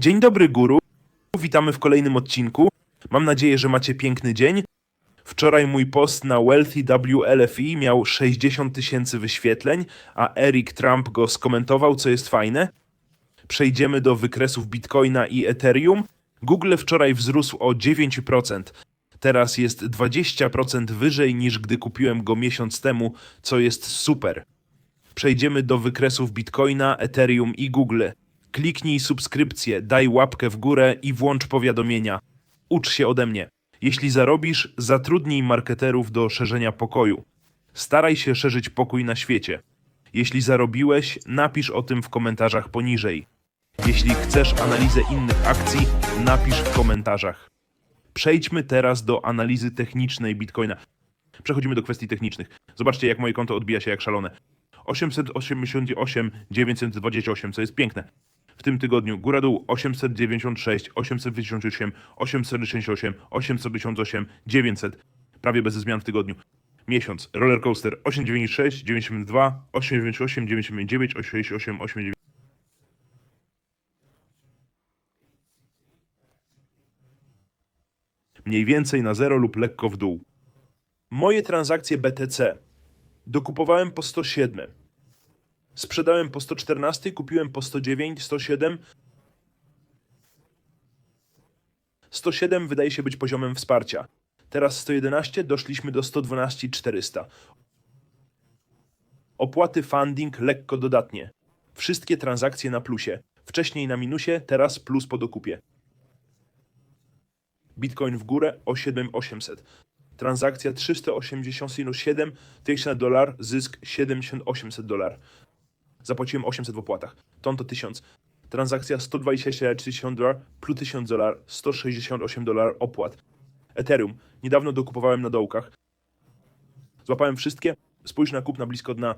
Dzień dobry, guru. Witamy w kolejnym odcinku. Mam nadzieję, że macie piękny dzień. Wczoraj mój post na Wealthy WLFI miał 60 tysięcy wyświetleń, a Eric Trump go skomentował, co jest fajne. Przejdziemy do wykresów Bitcoina i Ethereum. Google wczoraj wzrósł o 9%. Teraz jest 20% wyżej niż gdy kupiłem go miesiąc temu, co jest super. Przejdziemy do wykresów Bitcoina, Ethereum i Google. Kliknij subskrypcję, daj łapkę w górę i włącz powiadomienia. Ucz się ode mnie. Jeśli zarobisz, zatrudnij marketerów do szerzenia pokoju. Staraj się szerzyć pokój na świecie. Jeśli zarobiłeś, napisz o tym w komentarzach poniżej. Jeśli chcesz analizę innych akcji, napisz w komentarzach. Przejdźmy teraz do analizy technicznej Bitcoina. Przechodzimy do kwestii technicznych. Zobaczcie, jak moje konto odbija się jak szalone. 888, 928, co jest piękne. W tym tygodniu góra dół 896, 858, 868, 858, 900. Prawie bez zmian w tygodniu. Miesiąc. Roller coaster 896, 92, 898, 999, 868, 89. Mniej więcej na zero lub lekko w dół. Moje transakcje BTC. Dokupowałem po 107. Sprzedałem po 114, kupiłem po 109, 107. 107 wydaje się być poziomem wsparcia. Teraz 111, doszliśmy do 112 400. Opłaty funding lekko dodatnie. Wszystkie transakcje na plusie. Wcześniej na minusie, teraz plus po dokupie. Bitcoin w górę o 7800. Transakcja 387 tysięcy dolar, zysk 7800 dolar. Zapłaciłem 800 w opłatach. Ton to 1000. Transakcja 120 tysięcy dolar plus 1000 dolar, 168 dolar opłat. Ethereum. Niedawno dokupowałem na dołkach. Złapałem wszystkie. Spójrz na kup na blisko dna.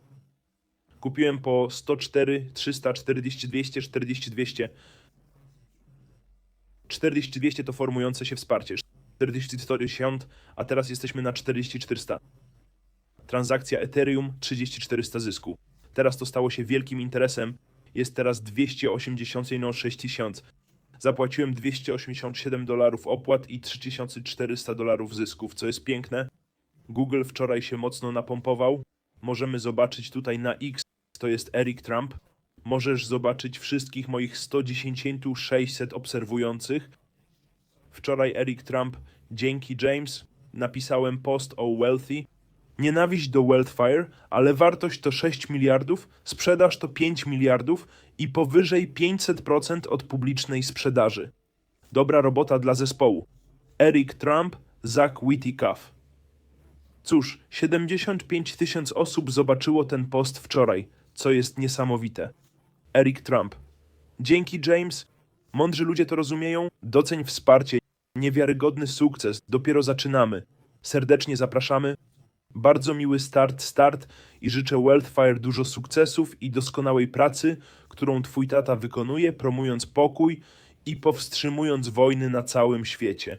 Kupiłem po 104, 300, 40, 200, 40, 200. 40 200 to formujące się wsparcie. 40 110, a teraz jesteśmy na 40 400. Transakcja Ethereum 30 400 zysku. Teraz to stało się wielkim interesem. Jest teraz 286 tysiąc. Zapłaciłem 287 dolarów opłat i 3400 dolarów zysków, co jest piękne. Google wczoraj się mocno napompował. Możemy zobaczyć tutaj na X, to jest Eric Trump. Możesz zobaczyć wszystkich moich 110 600 obserwujących. Wczoraj Eric Trump, dzięki James, napisałem post o Wealthy. Nienawiść do Wealthfire, ale wartość to 6 miliardów, sprzedaż to 5 miliardów i powyżej 500% od publicznej sprzedaży. Dobra robota dla zespołu. Eric Trump, Zach Whittycuff. Cóż, 75 tysięcy osób zobaczyło ten post wczoraj, co jest niesamowite. Eric Trump. Dzięki James, mądrzy ludzie to rozumieją, doceń wsparcie, niewiarygodny sukces, dopiero zaczynamy. Serdecznie zapraszamy. Bardzo miły start, start i życzę Wealthfire dużo sukcesów i doskonałej pracy, którą twój tata wykonuje, promując pokój i powstrzymując wojny na całym świecie.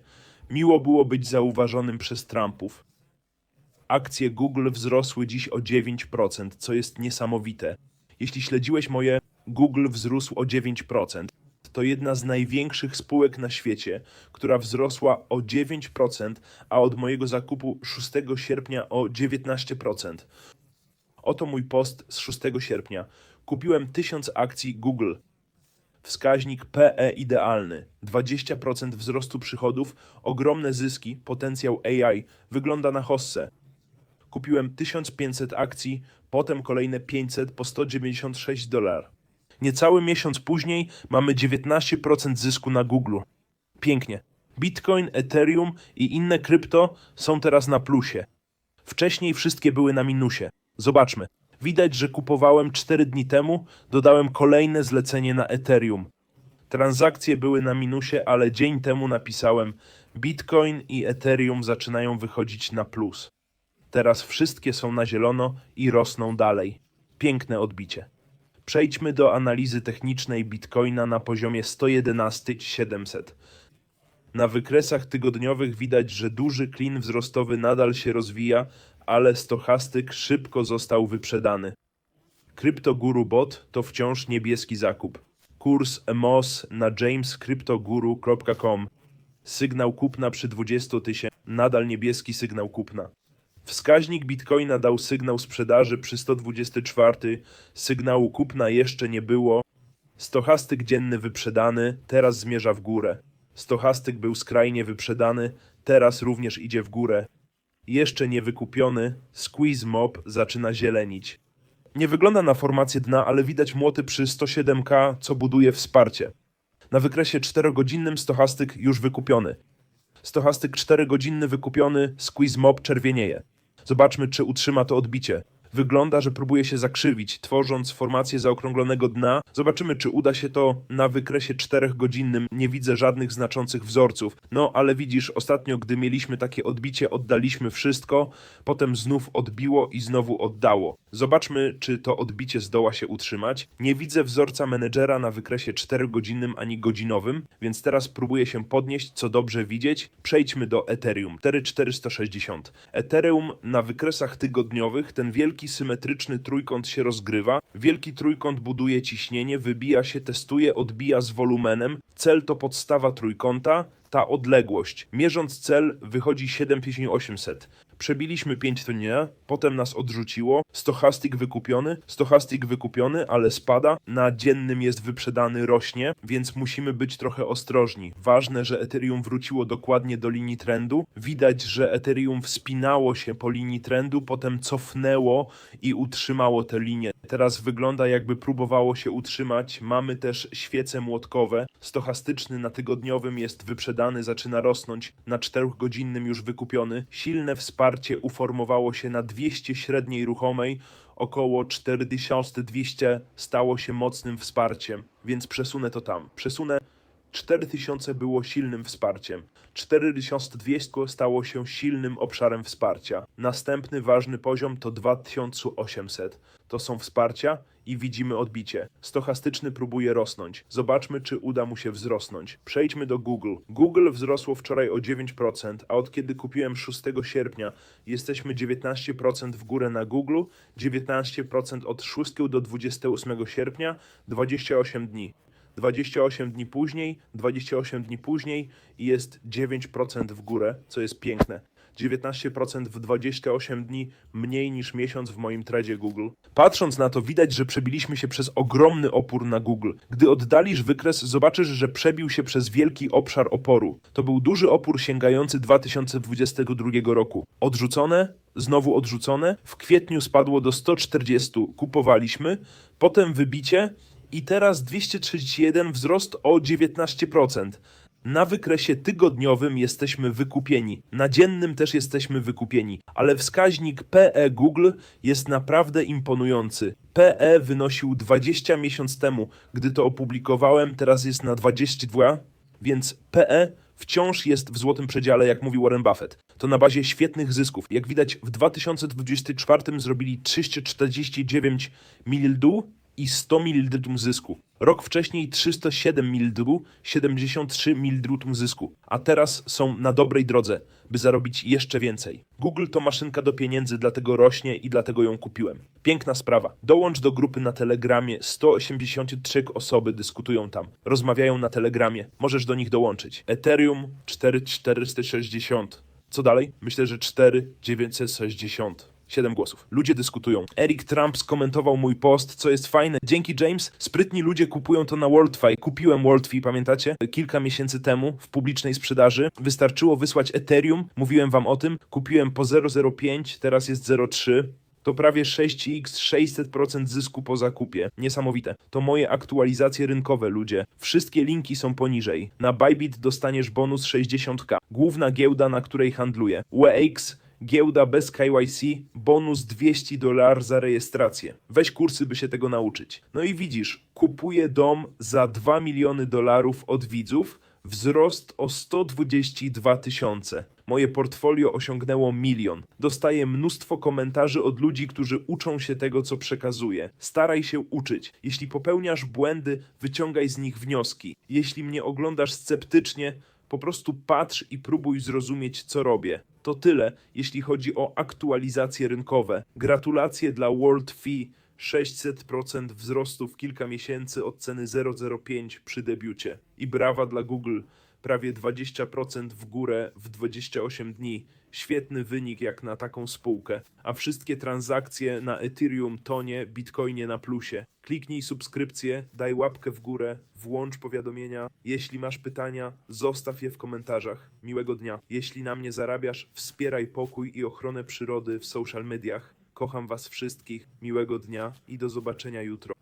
Miło było być zauważonym przez Trumpów. Akcje Google wzrosły dziś o 9%, co jest niesamowite. Jeśli śledziłeś moje, Google wzrósł o 9%. To jedna z największych spółek na świecie, która wzrosła o 9%, a od mojego zakupu 6 sierpnia o 19%. Oto mój post z 6 sierpnia. Kupiłem 1000 akcji Google. Wskaźnik PE idealny, 20% wzrostu przychodów, ogromne zyski, potencjał AI, wygląda na hossę. Kupiłem 1500 akcji, potem kolejne 500 po 196 dolar. Niecały miesiąc później mamy 19% zysku na Google. Pięknie. Bitcoin, Ethereum i inne krypto są teraz na plusie. Wcześniej wszystkie były na minusie. Zobaczmy. Widać, że kupowałem 4 dni temu, dodałem kolejne zlecenie na Ethereum. Transakcje były na minusie, ale dzień temu napisałem Bitcoin i Ethereum zaczynają wychodzić na plus. Teraz wszystkie są na zielono i rosną dalej. Piękne odbicie. Przejdźmy do analizy technicznej Bitcoina na poziomie 111 700. Na wykresach tygodniowych widać, że duży klin wzrostowy nadal się rozwija, ale stochastyk szybko został wyprzedany. Kryptoguru Bot to wciąż niebieski zakup. Kurs EMOS na jamescryptoguru.com. Sygnał kupna przy 20 tysięcy. Nadal niebieski sygnał kupna. Wskaźnik Bitcoina dał sygnał sprzedaży przy 124. Sygnału kupna jeszcze nie było. Stochastyk dzienny wyprzedany, teraz zmierza w górę. Stochastyk był skrajnie wyprzedany, teraz również idzie w górę. Jeszcze nie wykupiony, squeeze mob zaczyna zielenić. Nie wygląda na formację dna, ale widać młoty przy 107k, co buduje wsparcie. Na wykresie 4-godzinnym stochastyk już wykupiony. Stochastyk 4-godzinny wykupiony, squeeze mob czerwienieje. Zobaczmy, czy utrzyma to odbicie. Wygląda, że próbuje się zakrzywić, tworząc formację zaokrąglonego dna. Zobaczymy, czy uda się to na wykresie 4-godzinnym. Nie widzę żadnych znaczących wzorców. No, ale widzisz, ostatnio, gdy mieliśmy takie odbicie, oddaliśmy wszystko, potem znów odbiło i znowu oddało. Zobaczmy, czy to odbicie zdoła się utrzymać. Nie widzę wzorca menedżera na wykresie 4-godzinnym ani godzinowym, więc teraz próbuję się podnieść, co dobrze widzieć. Przejdźmy do Ethereum 4460. Ethereum na wykresach tygodniowych, ten wielki symetryczny trójkąt się rozgrywa. Wielki trójkąt buduje ciśnienie, wybija się, testuje, odbija z wolumenem. Cel to podstawa trójkąta, ta odległość. Mierząc cel wychodzi 7800. Przebiliśmy 5 to nie, potem nas odrzuciło. Stochastik wykupiony, stochastik wykupiony, ale spada. Na dziennym jest wyprzedany, rośnie, więc musimy być trochę ostrożni. Ważne, że Ethereum wróciło dokładnie do linii trendu. Widać, że Ethereum wspinało się po linii trendu, potem cofnęło i utrzymało tę linię. Teraz wygląda jakby próbowało się utrzymać. Mamy też świece młotkowe. Stochastyczny na tygodniowym jest wyprzedany, zaczyna rosnąć. Na 4-godzinnym już wykupiony. Silne wsparcie uformowało się na 200 średniej ruchomej. Około 4200 stało się mocnym wsparciem, więc przesunę to tam. Przesunę 4000 było silnym wsparciem. 4200 stało się silnym obszarem wsparcia. Następny ważny poziom to 2800. To są wsparcia i widzimy odbicie. Stochastyczny próbuje rosnąć. Zobaczmy, czy uda mu się wzrosnąć. Przejdźmy do Google. Google wzrosło wczoraj o 9%, a od kiedy kupiłem 6 sierpnia jesteśmy 19% w górę na Google, 19% od 6 do 28 sierpnia, 28 dni. 28 dni później, 28 dni później i jest 9% w górę, co jest piękne. 19% w 28 dni, mniej niż miesiąc w moim tradzie Google. Patrząc na to, widać, że przebiliśmy się przez ogromny opór na Google. Gdy oddalisz wykres, zobaczysz, że przebił się przez wielki obszar oporu. To był duży opór sięgający 2022 roku. Odrzucone, znowu odrzucone. W kwietniu spadło do 140, kupowaliśmy, potem wybicie i teraz 231 wzrost o 19%. Na wykresie tygodniowym jesteśmy wykupieni, na dziennym też jesteśmy wykupieni, ale wskaźnik PE Google jest naprawdę imponujący. PE wynosił 20 miesiąc temu, gdy to opublikowałem, teraz jest na 22, więc PE wciąż jest w złotym przedziale, jak mówi Warren Buffett. To na bazie świetnych zysków. Jak widać, w 2024 zrobili 349 mildu i 100 mld zysku. Rok wcześniej 307 mld, 73 mld zysku, a teraz są na dobrej drodze, by zarobić jeszcze więcej. Google to maszynka do pieniędzy, dlatego rośnie i dlatego ją kupiłem. Piękna sprawa. Dołącz do grupy na Telegramie. 183 osoby dyskutują tam. Rozmawiają na Telegramie. Możesz do nich dołączyć. Ethereum 4460. Co dalej? Myślę, że 4960. 7 głosów. Ludzie dyskutują. Eric Trump skomentował mój post, co jest fajne. Dzięki James, sprytni ludzie kupują to na WorldFi. Kupiłem WorldFi, pamiętacie? Kilka miesięcy temu w publicznej sprzedaży. Wystarczyło wysłać Ethereum, mówiłem wam o tym. Kupiłem po 0,05, teraz jest 0,3. To prawie 6x, 600% zysku po zakupie. Niesamowite. To moje aktualizacje rynkowe, ludzie. Wszystkie linki są poniżej. Na Bybit dostaniesz bonus 60k. Główna giełda, na której handluję. WEX Giełda bez KYC, bonus 200 dolarów za rejestrację. Weź kursy, by się tego nauczyć. No i widzisz, kupuję dom za 2 miliony dolarów od widzów, wzrost o 122 tysiące. Moje portfolio osiągnęło milion. Dostaję mnóstwo komentarzy od ludzi, którzy uczą się tego, co przekazuję. Staraj się uczyć. Jeśli popełniasz błędy, wyciągaj z nich wnioski. Jeśli mnie oglądasz sceptycznie, po prostu patrz i próbuj zrozumieć, co robię. To tyle, jeśli chodzi o aktualizacje rynkowe. Gratulacje dla World Fee 600% wzrostu w kilka miesięcy od ceny 0,05 przy debiucie. I brawa dla Google, prawie 20% w górę w 28 dni. Świetny wynik jak na taką spółkę. A wszystkie transakcje na Ethereum, Tonie, Bitcoinie na plusie. Kliknij subskrypcję, daj łapkę w górę, włącz powiadomienia. Jeśli masz pytania, zostaw je w komentarzach. Miłego dnia. Jeśli na mnie zarabiasz, wspieraj pokój i ochronę przyrody w social mediach. Kocham was wszystkich, miłego dnia i do zobaczenia jutro.